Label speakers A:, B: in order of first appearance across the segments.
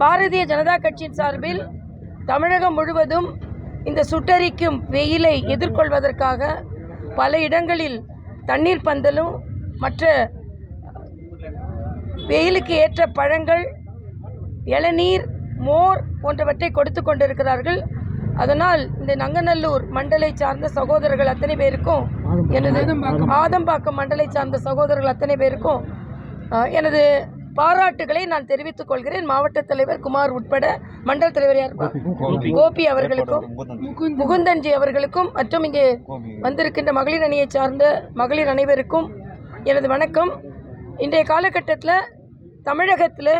A: பாரதிய ஜனதா கட்சியின் சார்பில் தமிழகம் முழுவதும் இந்த சுட்டரிக்கும் வெயிலை எதிர்கொள்வதற்காக பல இடங்களில் தண்ணீர் பந்தலும் மற்ற வெயிலுக்கு ஏற்ற பழங்கள் இளநீர் மோர் போன்றவற்றை கொடுத்து கொண்டிருக்கிறார்கள். அதனால் இந்த நங்கநல்லூர் மண்டலை சார்ந்த சகோதரர்கள் அத்தனை பேருக்கும் எனது ஆதம்பாக்கம் மண்டலை சார்ந்த சகோதரர்கள் அத்தனை பேருக்கும் எனது பாராட்டுகளை நான் தெரிவித்துக் கொள்கிறேன். மாவட்ட தலைவர் குமார் உட்பட மண்டல தலைவர் யார்? கோபி அவர்களுக்கும் முகுந்தன்ஜி அவர்களுக்கும் மற்றும் இங்கே வந்திருக்கின்ற மகளிர் அணியை சார்ந்த மகளிர் அனைவருக்கும் எனது வணக்கம். இன்றைய காலகட்டத்தில் தமிழகத்தில்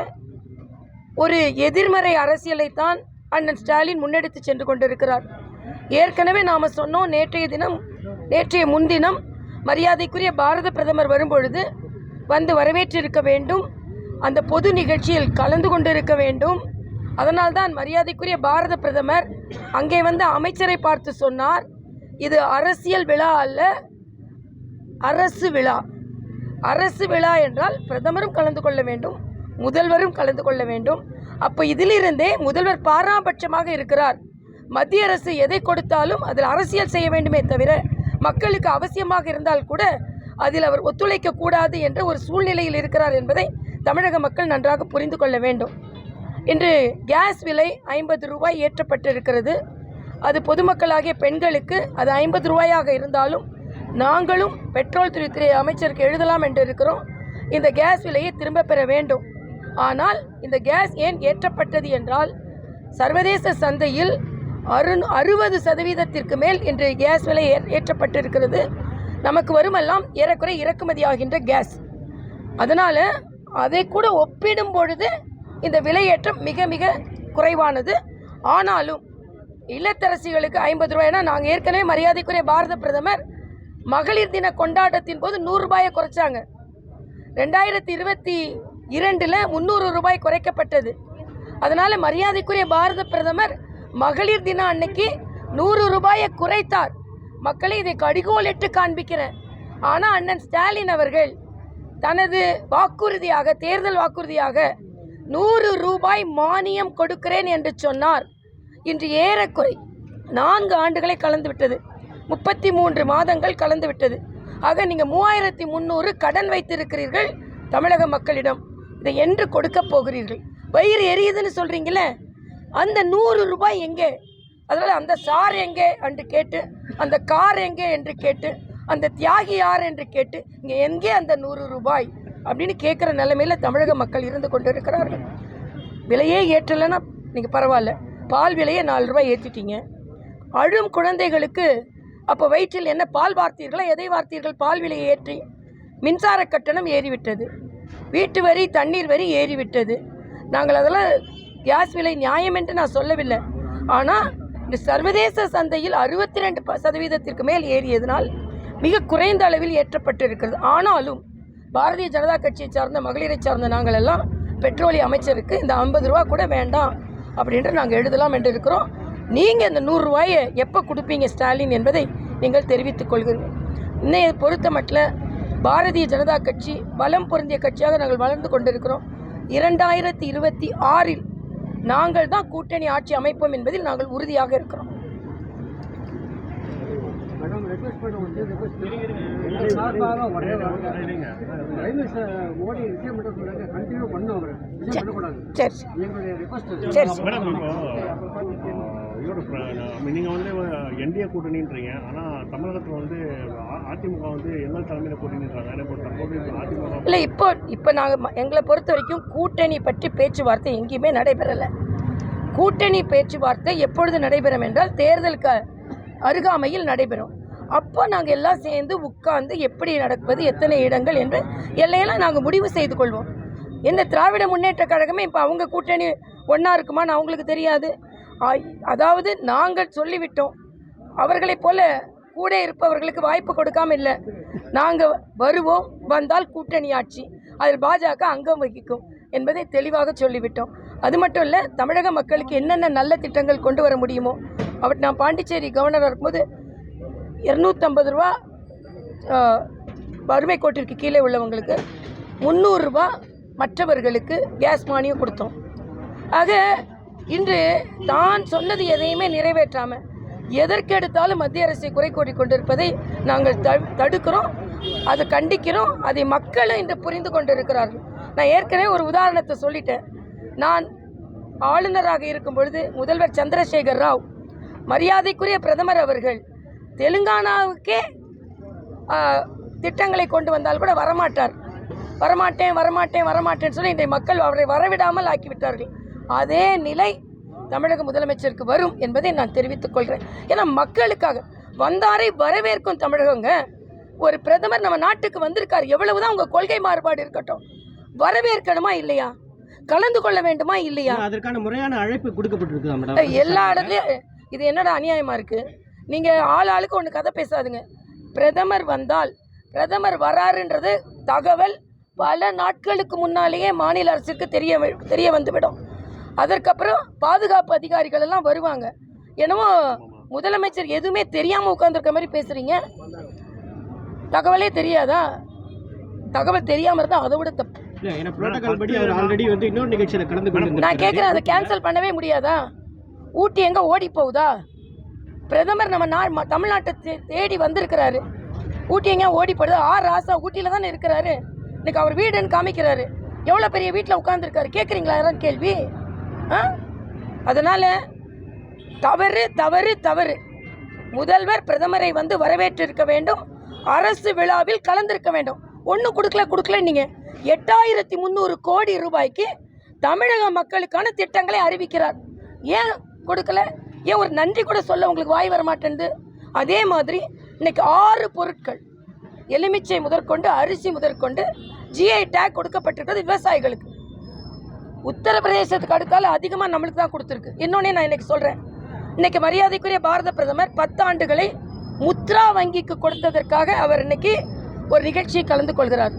A: ஒரு எதிர்மறை அரசியலைத்தான் அண்ணன் ஸ்டாலின் முன்னெடுத்து சென்று கொண்டிருக்கிறார். ஏற்கனவே நாம் சொன்னோம் நேற்றைய தினம் நேற்றைய முன்தினம் மரியாதைக்குரிய பாரத பிரதமர் வரும்பொழுது வந்து வரவேற்றிருக்க வேண்டும். அந்த பொது நிகழ்ச்சியில் கலந்து கொண்டிருக்க வேண்டும். அதனால்தான் மரியாதைக்குரிய பாரத பிரதமர் அங்கே வந்து அமைச்சரை பார்த்து சொன்னார். இது அரசியல் விழா அல்ல அரசு விழா. அரசு விழா என்றால் பிரதமரும் கலந்து கொள்ள வேண்டும் முதல்வரும் கலந்து கொள்ள வேண்டும். அப்போ இதிலிருந்தே முதல்வர் பாராபட்சமாக இருக்கிறார். மத்திய அரசு எதை கொடுத்தாலும் அதில் அரசியல் செய்ய வேண்டுமே தவிர மக்களுக்கு அவசியமாக இருந்தால் கூட அதில் அவர் ஒத்துழைக்க கூடாது என்ற ஒரு சூழ்நிலையில் இருக்கிறார் என்பதை தமிழக மக்கள் நன்றாக புரிந்து கொள்ள வேண்டும். இன்று கேஸ் விலை ஐம்பது ரூபாய் ஏற்றப்பட்டிருக்கிறது. அது பொதுமக்களாகிய பெண்களுக்கு அது ஐம்பது ரூபாயாக இருந்தாலும் நாங்களும் பெட்ரோல் துறை அமைச்சருக்கு எழுதலாம் என்று இருக்கிறோம். இந்த கேஸ் விலையை திரும்ப பெற வேண்டும். ஆனால் இந்த கேஸ் ஏன் ஏற்றப்பட்டது என்றால் சர்வதேச சந்தையில் அறு அறுபது சதவீதத்திற்கு மேல் இன்று கேஸ் விலை ஏற்றப்பட்டிருக்கிறது. நமக்கு வருமெல்லாம் ஏறக்குறை இறக்குமதி ஆகின்ற கேஸ். அதனால் அதை கூட ஒப்பிடும் பொழுது இந்த விலையேற்றம் மிக மிக குறைவானது. ஆனாலும் இல்லத்தரசிகளுக்கு ஐம்பது ரூபாய்னா நாங்கள் ஏற்கனவே மரியாதைக்குரிய பாரத பிரதமர் மகளிர் தின கொண்டாட்டத்தின் போது நூறு ரூபாயை குறைச்சாங்க. ரெண்டாயிரத்தி இருபத்தி இரண்டில் முந்நூறு ரூபாய் குறைக்கப்பட்டது. அதனால் மரியாதைக்குரிய பாரத பிரதமர் மகளிர் தின அன்னைக்கு நூறு ரூபாயை குறைத்தார். மக்களை இதை கடிகோலிட்டு காண்பிக்கிறேன். ஆனால் அண்ணன் ஸ்டாலின் அவர்கள் தனது வாக்குறுதியாக தேர்தல் வாக்குறுதியாக நூறு ரூபாய் மானியம் கொடுக்கிறேன் என்று சொன்னார். இன்று ஏறக்குறை நான்கு ஆண்டுகளை கலந்து விட்டது. முப்பத்தி மூன்று மாதங்கள் கலந்துவிட்டது ஆக நீங்கள் மூவாயிரத்தி முந்நூறு கடன் வைத்திருக்கிறீர்கள் தமிழக மக்களிடம். இதை என்று கொடுக்க போகிறீர்கள். வயிறு எரியுதுன்னு சொல்கிறீங்களே அந்த நூறு ரூபாய் எங்கே? அதனால் அந்த சார் எங்கே? என்று கேட்டு அந்த கார் எங்கே? என்று கேட்டு அந்த தியாகி யார் என்று கேட்டு இங்கே எங்கே அந்த நூறு ரூபாய்? அப்படின்னு கேட்குற நிலைமையில் தமிழக மக்கள் இருந்து கொண்டு இருக்கிறார்கள் விலையே ஏற்றலைன்னா நீங்கள் பரவாயில்ல. பால் விலையை நாலு ரூபாய் ஏற்றிட்டீங்க அழும் குழந்தைகளுக்கு அப்போ வயிற்றில் என்ன பால் வார்த்தீர்களா? எதை வார்த்தீர்கள்? பால் விலையை ஏற்றி மின்சார கட்டணம் ஏறிவிட்டது. வீட்டு வரி தண்ணீர் வரி ஏறிவிட்டது. நாங்கள் அதெல்லாம் கேஸ் விலை நியாயம் என்று நான் சொல்லவில்லை. ஆனால் இந்த சர்வதேச சந்தையில் அறுபத்தி ரெண்டு சதவீதத்திற்கு மேல் ஏறியதனால் மிக குறைந்த அளவில் ஏற்றப்பட்டிருக்கிறது. ஆனாலும் பாரதிய ஜனதா கட்சியை சார்ந்த மகளிரை சார்ந்த நாங்கள் எல்லாம் பெட்ரோலிய அமைச்சருக்கு இந்த ஐம்பது ரூபா கூட வேண்டாம் அப்படின்ட்டு நாங்கள் எழுதலாம் என்று இருக்கிறோம். நீங்கள் இந்த நூறுரூவாயை எப்போ கொடுப்பீங்க ஸ்டாலின் என்பதை நீங்கள் தெரிவித்துக் கொள்கிறீர்கள். இன்னைய பொறுத்த மட்டும் பாரதிய ஜனதா கட்சி பலம் பொருந்திய கட்சியாக நாங்கள் வளர்ந்து கொண்டிருக்கிறோம். இரண்டாயிரத்தி இருபத்தி ஆறில் நாங்கள் தான் கூட்டணி ஆட்சி அமைப்போம் என்பதில் நாங்கள் உறுதியாக இருக்கிறோம்.
B: ரெக்வெஸ்ட் வந்து ரெக்வெஸ்ட் எங்கள் சார்பாக ஒரே வார்த்தை. பிரைம் மினிஸ்டர் மோடி விஷயம் மட்டும் சொல்லுங்க கண்டினியூ பண்ணும் அவர். விஷயம் பண்ணக்கூடாது.
A: சரி சரி.
B: எங்களுடைய ரெக்வஸ்ட்
A: சரி சரி.
C: மேடம் இப்போ இதோட நீங்கள் வந்து என்டிஏ கூட்டணின்றீங்க. ஆனால் தமிழகத்தில் வந்து அதிமுக வந்து எல்லா தலைமையில கூட்டணின்றாங்க
A: இல்லை இப்போ இப்போ நாங்கள் எங்களை பொறுத்த வரைக்கும் கூட்டணி பற்றி பேச்சுவார்த்தை எங்கேயுமே நடைபெறலை. கூட்டணி பேச்சுவார்த்தை எப்பொழுது நடைபெறும் என்றால் தேர்தலுக்கு அருகாமையில் நடைபெறும். அப்போ நாங்கள் எல்லாம் சேர்ந்து உட்கார்ந்து எப்படி நடப்பது எத்தனை இடங்கள் என்று எல்லையெல்லாம் நாங்கள் முடிவு செய்து கொள்வோம். இந்த திராவிட முன்னேற்ற கழகமே இப்போ அவங்க கூட்டணி ஒன்றா இருக்குமான்னு அவங்களுக்கு தெரியாது. அதாவது நாங்கள் சொல்லிவிட்டோம். அவர்களைப் போல கூட இருப்பவர்களுக்கு வாய்ப்பு கொடுக்காம இல்லை. நாங்கள் வருவோம் வந்தால் கூட்டணி ஆட்சி. அதில் பாஜக அங்கம் வகிக்கும் என்பதை தெளிவாக சொல்லிவிட்டோம். அது மட்டும் இல்லை தமிழக மக்களுக்கு என்னென்ன நல்ல திட்டங்கள் கொண்டு வர முடியுமோ அவர் நான் பாண்டிச்சேரி கவர்னராக இருக்கும்போது இரநூத்தம்பது ரூபா வறுமை கோட்டிற்கு கீழே உள்ளவங்களுக்கு முந்நூறுரூபா மற்றவர்களுக்கு கேஸ் மானியம் கொடுத்தோம். ஆக இன்று தான் சொன்னது எதையுமே நிறைவேற்றாமல் எதற்கெடுத்தாலும் மத்திய அரசை குறை கூறி கொண்டிருப்பதை நாங்கள் த தடுக்கிறோம் அதை கண்டிக்கிறோம் அதை மக்களும் இன்று புரிந்து கொண்டிருக்கிறார்கள். நான் ஏற்கனவே ஒரு உதாரணத்தை சொல்லிட்டேன். நான் ஆளுநராக இருக்கும் பொழுது முதல்வர் சந்திரசேகர் ராவ் மரியாதைக்குரிய பிரதமர் அவர்கள் தெலுங்கானாவுக்கே திட்டங்களை கொண்டு வந்தால் கூட வரமாட்டார். வரமாட்டேன் வரமாட்டேன் வரமாட்டேன்னு சொல்லி இன்றைய மக்கள் அவரை வரவிடாமல் ஆக்கிவிட்டார்கள். அதே நிலை தமிழக முதலமைச்சருக்கு வரும் என்பதை நான் தெரிவித்துக் கொள்கிறேன். ஏன்னா மக்களுக்காக வந்தாரை வரவேற்கும் தமிழகங்க ஒரு பிரதமர் நம்ம நாட்டுக்கு வந்திருக்கார். எவ்வளவுதான் உங்க கொள்கை மாறுபாடு இருக்கட்டும். வரவேற்கணுமா இல்லையா? கலந்து கொள்ள வேண்டுமா இல்லையா?
D: அதற்கான முறையான அழைப்பு கொடுக்கப்பட்டிருக்குதா மேடம்?
A: எல்லா இடத்துலையும் இது என்னடா அநியாயமா இருக்கு? நீங்க ஆள் ஆளுக்கு ஒன்று கதை பேசாதுங்க. பிரதமர் வந்தால் பிரதமர் வராருன்றது தகவல் பல நாட்களுக்கு முன்னாலேயே மாநில அரசுக்கு தெரிய தெரிய வந்துவிடும். அதற்கப்புறம் பாதுகாப்பு அதிகாரிகள் எல்லாம் வருவாங்க. என்னமோ முதலமைச்சர் எதுவுமே தெரியாம உட்காந்துருக்க மாதிரி பேசுறீங்க. தகவலே தெரியாதா? தகவல் தெரியாம இருந்தா அதை விட தப்பு. நான் கேட்குறேன் அதை கேன்சல் பண்ணவே முடியாதா? ஊட்டி எங்கே ஓடி போகுதா? பிரதமர் நம்ம நா ம- தமிழ்நாட்டை தே- தேடி வந்திருக்கிறாரு. ஊட்டி எங்கே ஓடி போடுது ஆர் ராசா ஊட்டியில் தானே இருக்கிறாரு. இன்னைக்கு அவர் வீடுன்னு காமிக்கிறாரு. எவ்வளோ பெரிய வீட்டில் உட்காந்துருக்காரு கேட்குறீங்களா யாரும் கேள்வி? ஆ? அதனால் தவறு தவறு தவறு. முதல்வர் பிரதமரை வந்து வரவேற்றிருக்க வேண்டும். அரசு விழாவில் கலந்திருக்க வேண்டும். ஒன்றும் கொடுக்கல கொடுக்கல நீங்கள் எட்டாயிரத்தி முந்நூறு கோடி ரூபாய்க்கு தமிழக மக்களுக்கான திட்டங்களை அறிவிக்கிறார். ஏன் கொடுக்கல? ஏன் ஒரு நன்றி கூட சொல்ல உங்களுக்கு வாய் வர அதே மாதிரி இன்னைக்கு ஆறு பொருட்கள் எலுமிச்சை முதற்கொண்டு அரிசி முதற்கொண்டு ஜிஐ டேக் கொடுக்கப்பட்டிருக்கிறது விவசாயிகளுக்கு. உத்தரப்பிரதேசத்துக்கு அடுத்தால அதிகமாக நம்மளுக்கு தான் கொடுத்துருக்கு. இன்னொன்னே நான் இன்னைக்கு சொல்கிறேன் இன்னைக்கு மரியாதைக்குரிய பாரத பிரதமர் பத்தாண்டுகளை முத்ரா வங்கிக்கு கொடுத்ததற்காக அவர் இன்னைக்கு ஒரு நிகழ்ச்சியை கலந்து கொள்கிறார்.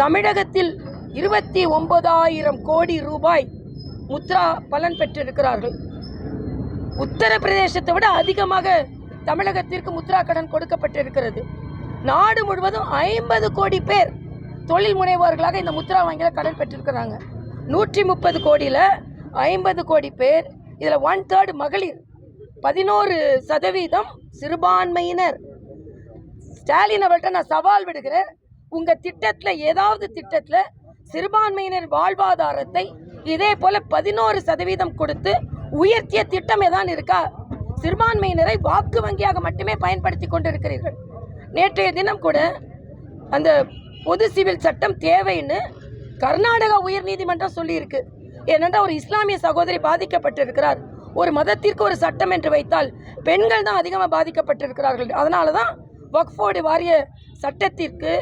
A: தமிழகத்தில் இருபத்தி ஒன்பதாயிரம் கோடி ரூபாய் முத்ரா பலன் பெற்றிருக்கிறார்கள். உத்தரப்பிரதேசத்தை விட அதிகமாக தமிழகத்திற்கு முத்ரா கடன் கொடுக்கப்பட்டிருக்கிறது. நாடு முழுவதும் ஐம்பது கோடி பேர் தொழில் முனைவோர்களாக இந்த முத்ரா வங்கியில் கடன் பெற்றிருக்கிறாங்க. நூற்றி முப்பது கோடியில் ஐம்பது கோடி பேர் இதில் ஒன் தேர்டு மகளிர். பதினோரு சதவீதம் சிறுபான்மையினர். ஸ்டாலின் அவர்கிட்ட நான் சவால் விடுகிறேன். உங்கள் திட்டத்தில் ஏதாவது திட்டத்தில் சிறுபான்மையினர் வாழ்வாதாரத்தை இதே போல் பதினோரு சதவீதம் கொடுத்து உயர்த்திய திட்டம் ஏதான் இருக்கா? சிறுபான்மையினரை வாக்கு வங்கியாக மட்டுமே பயன்படுத்தி கொண்டிருக்கிறீர்கள். நேற்றைய தினம் கூட அந்த பொது சிவில் சட்டம் தேவைன்னு கர்நாடகா உயர்நீதிமன்றம் சொல்லியிருக்கு. ஏனென்றால் ஒரு இஸ்லாமிய சகோதரி பாதிக்கப்பட்டிருக்கிறார். ஒரு மதத்திற்கு ஒரு சட்டம் என்று வைத்தால் பெண்கள் தான் அதிகமாக பாதிக்கப்பட்டிருக்கிறார்கள். அதனால தான் வக்ஃபோர்டு வாரிய சட்டத்திற்கு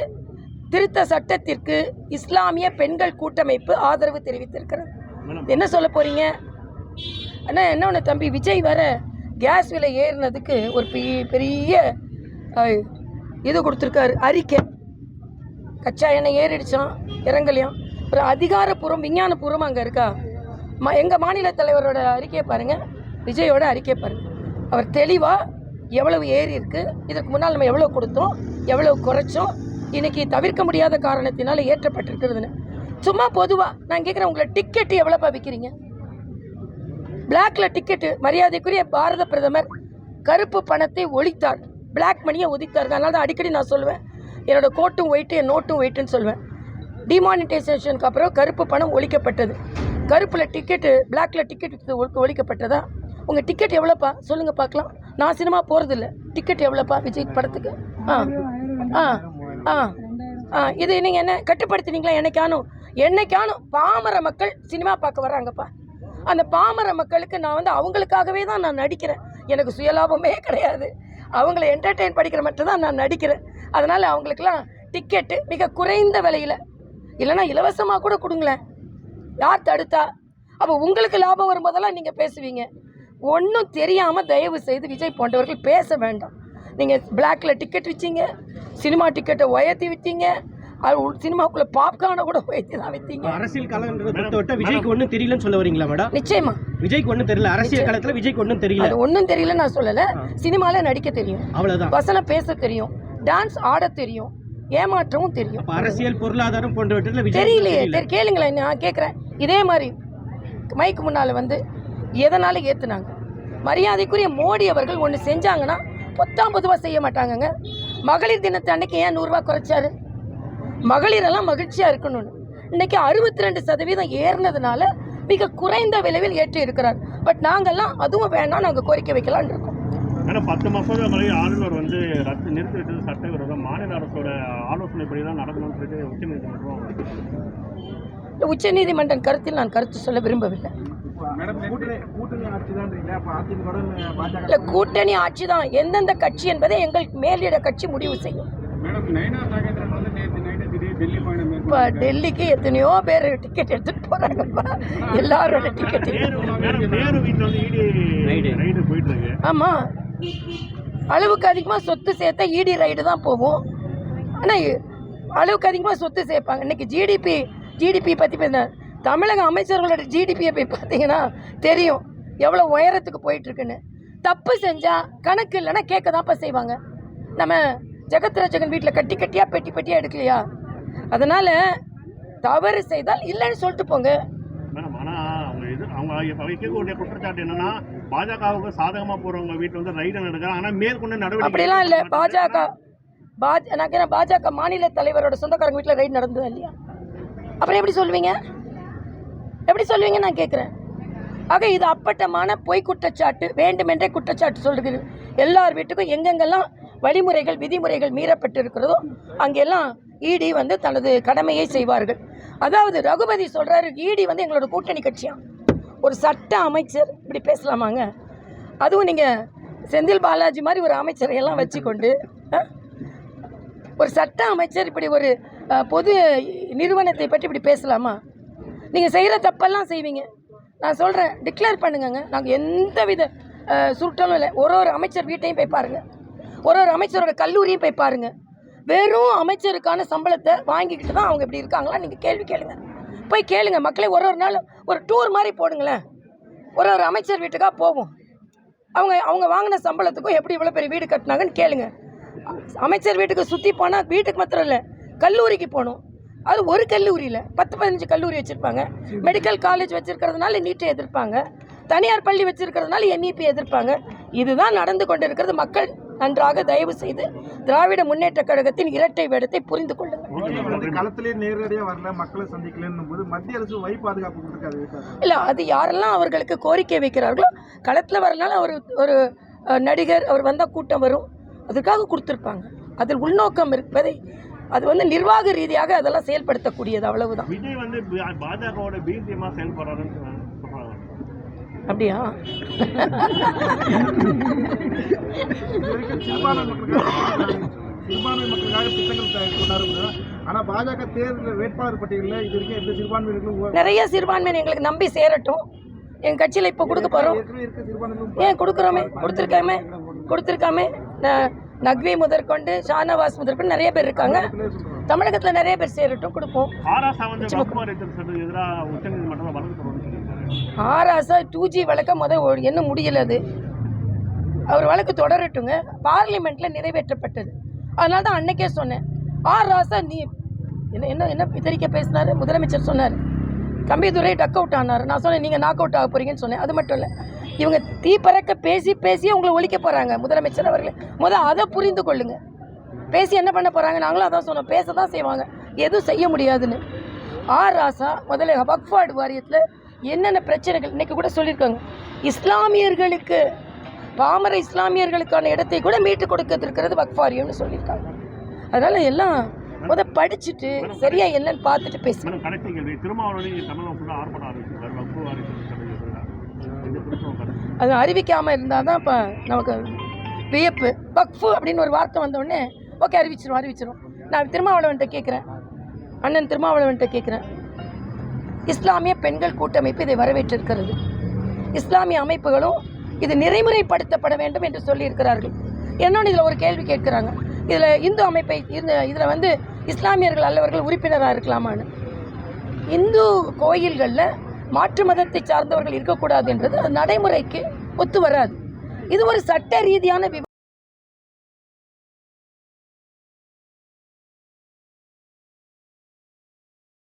A: திருத்த சட்டத்திற்கு இஸ்லாமிய பெண்கள் கூட்டமைப்பு ஆதரவு தெரிவித்திருக்கிறது. என்ன சொல்ல போறீங்க? அண்ணா என்ன ஒன்று தம்பி விஜய் வர கேஸ் விலை ஏறினதுக்கு ஒரு பெரிய பெரிய இது கொடுத்துருக்காரு அறிக்கை. கச்சா எண்ணெய் ஏறிடுச்சான் இறங்கலையாம். ஒரு அதிகாரப்பூர்வம் விஞ்ஞானபூர்வம் அங்கே இருக்கா? ம எங்கள் மாநில தலைவரோட அறிக்கையை பாருங்கள் விஜயோட அறிக்கையை பாருங்கள் அவர் தெளிவாக எவ்வளவு ஏறி இருக்குது இதற்கு முன்னால் நம்ம எவ்வளோ கொடுத்தோம் எவ்வளவு குறைச்சோம் இன்றைக்கி தவிர்க்க முடியாத காரணத்தினால ஏற்றப்பட்டிருக்கிறதுன்னு. சும்மா பொதுவாக நான் கேட்குறேன் உங்களை டிக்கெட்டு எவ்வளோப்பா விற்கிறீங்க பிளாக்ல டிக்கெட்டு மரியாதைக்குரிய பாரத பிரதமர் கருப்பு பணத்தை ஒழித்தார். பிளாக் மணியை ஒதித்தார். அதனால தான் அடிக்கடி நான் சொல்லுவேன் என்னோடய கோட்டும் ஒயிட்டு என் நோட்டும் ஒயிட்டுன்னு சொல்லுவேன் டிமானிட்டைசேஷனுக்கு அப்புறம் கருப்பு பணம் ஒழிக்கப்பட்டது. கருப்பில் டிக்கெட்டு பிளாக்ல டிக்கெட் ஒழிக்கப்பட்டதா? உங்கள் டிக்கெட் எவ்வளோப்பா? சொல்லுங்கள் பார்க்கலாம். நான் சினிமா போகிறதில்ல டிக்கெட் எவ்வளோப்பா? விஜய் படத்துக்கு? ஆ. ஆ. ஆ. ஆ. இது நீங்கள் என்ன கட்டுப்படுத்தினீங்களா? என்னைக்கானும்? என்னைக்கானும் பாமர மக்கள் சினிமா பார்க்க வர்றாங்கப்பா. அந்த பாமர மக்களுக்கு நான் வந்து அவங்களுக்காகவே தான் நான் நடிக்கிறேன். எனக்கு சுயலாபமே கிடையாது. அவங்கள என்டர்டெயின் படிக்கிற மட்டும் தான் நான் நடிக்கிறேன். அதனால் அவங்களுக்கெல்லாம் டிக்கெட்டு மிக குறைந்த விலையில் இல்லைன்னா இலவசமாக கூட கொடுங்களேன். யார் தடுத்தா? அப்போ உங்களுக்கு லாபம் வரும்போதெல்லாம் நீங்கள் பேசுவீங்க. ஒன்றும் தெரியாமல் தயவு செய்து விஜய் போன்றவர்கள் பேச வேண்டாம். நீங்கள் பிளாக்ல டிக்கெட் விற்றீங்க சினிமா டிக்கெட்டை உயர்த்தி விற்றீங்க சினிமாக்குள்ளே பாப்கார்னை கூட உயர்த்தி தான் விற்றீங்க
D: அரசியல் பொறுத்தவரை விஜய்க்கு ஒன்றும் தெரியலன்னு சொல்ல வரீங்களா மேடம்?
A: நிச்சயமா.
D: விஜய்க்கு ஒன்றும் தெரியல. அரசியல் காலத்துல விஜய்க்கு ஒன்றும் தெரியல.
A: ஒன்றும் தெரியல நான் சொல்லலை. சினிமாவில் நடிக்க தெரியும்.
D: அவ்வளவுதான்.
A: வசனம் பேச தெரியும். டான்ஸ் ஆட தெரியும். ஏமாற்றவும் தெரியும்.
D: அரசியல் பொருளாதாரம் போன்றவற்றில்
A: தெரியலையே. தெரி கேளுங்களேன் நான் கேட்குறேன் இதே மாதிரி மைக்கு முன்னால் வந்து எதனால் ஏற்றுனாங்க மரியாதைக்குரிய மோடி அவர்கள் ஒன்று செஞ்சாங்கன்னா பொத்தாம் பொதுவாக செய்ய மாட்டாங்கங்க. மகளிர் தினத்தை அன்னைக்கு ஏன் நூறுரூவா குறைச்சாரு? மகளிரெல்லாம் மகிழ்ச்சியாக இருக்கணும்னு. இன்னைக்கு அறுபத்தி ரெண்டு சதவீதம் ஏறினதுனால மிக குறைந்த விலையில் ஏற்றி இருக்கிறார். பட் நாங்கள்லாம் அதுவும் வேணாம் நாங்கள் கோரிக்கை வைக்கலாம்னு இருக்கோம்.
C: ஏன்னா பத்து மசோதா மாதிரி ஆளுநர் வந்து ரத்து நிறுத்தி விட்டது சட்டவிரோதம். மாநில அரசோட ஆலோசனைப்படி தான் நடக்கணும்னு சொல்லிட்டு உச்சநீதிமன்றம்
A: உச்ச நீதிமன்றம் கருத்தில் நான் கருத்து சொல்ல விரும்பவில்லை. இல்லை கூட்டணி ஆட்சி தான் எந்தெந்த கட்சி என்பதை எங்கள் மேலிட கட்சி முடிவு செய்யும். இப்போ டெல்லிக்கு எத்தனையோ பேர் டிக்கெட் எடுத்துட்டு போறாங்கப்பா. எல்லாரோட டிக்கெட்
C: நேரு மேடம் நேரு வீட்டில் வந்து இடி ரைடு போயிட்டு இருக்கு
A: ஆமாம் அளவுக்கு அதிகமாக சொத்து சேர்த்தா இடி ரைடு தான் போகும். ஆனால் அளவுக்கு அதிகமாக சொத்து சேர்ப்பாங்க. இன்னைக்கு ஜிடிபி ஜிடிபி பற்றி பேசின தமிழக அமைச்சர்களோட ஜிடிபியை போய் பார்த்தீங்கன்னா தெரியும். எவ்வளோ உயரத்துக்கு போயிட்டுருக்குன்னு. தப்பு செஞ்சால் கணக்கு இல்லைன்னா கேட்க தான்ப்பா செய்வாங்க. நம்ம ஜெகத் ரஜகன் வீட்டில் கட்டி கட்டியாக பெட்டி பெட்டியாக எடுக்கலையா? அதனால் தவறு செய்தால் இல்லைன்னு சொல்லிட்டு போங்க.
C: மேடம் ஆனால் அவங்க இது அவங்க வைக்கக்கூடிய குற்றச்சாட்டு என்னன்னா பாஜகவுக்கு சாதகமாக போகிறவங்க வீட்டில் வந்து ரைடு நடக்குது ஆனால் மேற்கொண்டு நடவடிக்கை
A: அப்படிலாம் இல்லை. பாஜக பாஜ நான் கேட்குறேன் பாஜக மாநில தலைவரோட சொந்தக்காரங்க வீட்டில் ரைடு நடந்ததா இல்லையா? அப்புறம் எப்படி சொல்லுவீங்க எப்படி சொல்லுவீங்க நான் கேட்குறேன் ஆக இது அப்பட்டமான பொய் குற்றச்சாட்டு வேண்டுமென்றே குற்றச்சாட்டு சொல்கிறது எல்லார் வீட்டுக்கும் எங்கெங்கெல்லாம் வழிமுறைகள் விதிமுறைகள் மீறப்பட்டு இருக்கிறதோ அங்கெல்லாம் இடி வந்து தனது கடமையை செய்வார்கள். அதாவது ரகுபதி சொல்கிறாரு இடி வந்து எங்களோட கூட்டணி கட்சியாக ஒரு சட்ட அமைச்சர். இப்படி பேசலாமாங்க? அதுவும் நீங்கள் செந்தில் பாலாஜி மாதிரி ஒரு அமைச்சரை எல்லாம் வச்சுக்கொண்டு ஒரு சட்ட அமைச்சர் இப்படி ஒரு பொது நிறுவனத்தை பற்றி இப்படி பேசலாமா? நீங்கள் செய்கிற தப்பெல்லாம் செய்வீங்க. நான் சொல்கிறேன் டிக்ளேர் பண்ணுங்கங்க. நாங்கள் எந்த வித சுருட்டலும் இல்லை. ஒரு ஒரு அமைச்சர் வீட்டையும் போய் பாருங்கள் ஒரு ஒரு அமைச்சரோட கல்லூரியும் போய் பாருங்கள் வெறும் அமைச்சருக்கான சம்பளத்தை வாங்கிக்கிட்டு தான் அவங்க இப்படி இருக்காங்களா? நீங்கள் கேள்வி கேளுங்க. போய் கேளுங்க. மக்களே ஒரு ஒரு நாள் ஒரு டூர் மாதிரி போடுங்களேன். ஒரு ஒரு அமைச்சர் வீட்டுக்காக போவோம். அவங்க அவங்க வாங்கின சம்பளத்துக்கும் எப்படி இவ்வளோ பெரிய வீடு கட்டினாங்கன்னு கேளுங்க. அமைச்சர் வீட்டுக்கு சுற்றி போனால் வீட்டுக்கு மாத்திரம் இல்லை கல்லூரிக்கு போகணும் அது ஒரு கல்லூரியில் பத்து பதினஞ்சு கல்லூரி வச்சுருப்பாங்க. மெடிக்கல் காலேஜ் வச்சுருக்கிறதுனால நீட்டை எதிர்ப்பாங்க. தனியார் பள்ளி வச்சுருக்கிறதுனால என்இபி எதிர்ப்பாங்க. இதுதான் நடந்து கொண்டு இருக்கிறது மக்கள் நன்றாக தயவு செய்து திராவிட முன்னேற்ற கழகத்தின் இரட்டை வேடத்தை புரிந்து கொள்ளுங்கள்.
B: களத்திலே நேரடியாக வரல மக்களை சந்திக்கலன்னும் போது மத்திய அரசு வை பாதுகாப்பு கொடுத்துருக்காது
A: இல்லை அது யாரெல்லாம் அவர்களுக்கு கோரிக்கை வைக்கிறார்களோ களத்தில் வரனால அவர் ஒரு நடிகர் அவர் வந்தால் கூட்டம் வரும். அதுக்காக கொடுத்துருப்பாங்க. அதில் உள்நோக்கம் இருப்பதை அது வந்து நிர்வாக ரீதியாக அதெல்லாம் செயல்படுத்தக்கூடியது அவ்வளவுதான். அப்படியா?
B: சிறுபான்மை மக்களுக்காக சிறுபான்மை மக்களுக்காக திட்டங்கள் கொண்டாடுங்க ஆனால் பாஜக தேர்தல் வேட்பாளர் பட்டியலில் இது வரைக்கும் எந்த சிறுபான்மையினர்களும்
A: நிறைய சிறுபான்மையினர் எங்களுக்கு நம்பி சேரட்டும். எங்கள் கட்சியில் இப்போ கொடுக்க போகிறோம் ஏன் கொடுக்குறோமே? கொடுத்துருக்காமே? கொடுத்துருக்காமே? நக்வி முதற்கொண்டு ஷானவாஸ் முதற்கொண்டு நிறைய பேர் இருக்காங்க. தமிழகத்தில் நிறைய பேர் சேரட்டும் கொடுப்போம்.
C: ஆராசா
A: டூ ஜி வழக்க முத ஒ- என்ன முடியல அது? அவர் வழக்கு தொடரட்டுங்க. பார்லிமெண்ட்டில் நிறைவேற்றப்பட்டது. அதனால தான் அன்னைக்கே சொன்னேன். ஆர் ராசா நீ என்ன என்ன என்ன பித்தரிக்க பேசினார்? முதலமைச்சர் சொன்னார். கம்பிதுரை டக் அவுட் ஆனார். நான் சொன்னேன் நீங்கள் நாக் அவுட் ஆக போகிறீங்கன்னு சொன்னேன். அது மட்டும் இல்லை இவங்க தீ பறக்க பேசி பேசி உங்களை ஒழிக்க போகிறாங்க முதலமைச்சர் அவர்களே. முதல் அதை புரிந்து கொள்ளுங்க. பேசி என்ன பண்ண போகிறாங்க நாங்களும் அதான் சொன்னோம். பேச தான் செய்வாங்க. எதுவும் செய்ய முடியாதுன்னு. ஆர் ராசா முதல்ல வக்ஃபார்டு வாரியத்தில் என்னென்ன பிரச்சனைகள் இன்றைக்கி கூட சொல்லியிருக்காங்க. இஸ்லாமியர்களுக்கு பாமர இஸ்லாமியர்களுக்கான இடத்தை கூட மீட்டு கொடுக்க இருக்கிறது வக்ஃப் வாரியம்னு சொல்லியிருக்காங்க. அதனால் எல்லாம் முத படிச்சுட்டு சரியா என்னன்னு பார்த்துட்டு
C: கருத்து
A: அது அறிவிக்காமல் இருந்தால் தான் இப்போ நமக்கு வியப்பு. வக்ஃபு அப்படின்னு ஒரு வார்த்தை வந்த உடனே ஓகே அறிவிச்சிரும் அறிவிச்சிரும். நான் திருமாவளவன்கிட்ட கேட்குறேன் அண்ணன் திருமாவளவன்கிட்ட கேட்குறேன் இஸ்லாமிய பெண்கள் கூட்டமைப்பு இதை வரவேற்றிருக்கிறது. இஸ்லாமிய அமைப்புகளும் இது நிறைமுறைப்படுத்தப்பட வேண்டும் என்று சொல்லியிருக்கிறார்கள். என்னோட இதில் ஒரு கேள்வி கேட்குறாங்க. இதில் இந்து அமைப்பை இந்த இதில் வந்து இஸ்லாமியர்கள் அல்லவர்கள் உறுப்பினராக இருக்கலாமான்னு. இந்து கோயில்களில் மாற்று மதத்தை சார்ந்தவர்கள் இருக்கக்கூடாது என்றது அது நடைமுறைக்கு ஒத்து வராது. இது ஒரு சட்ட ரீதியான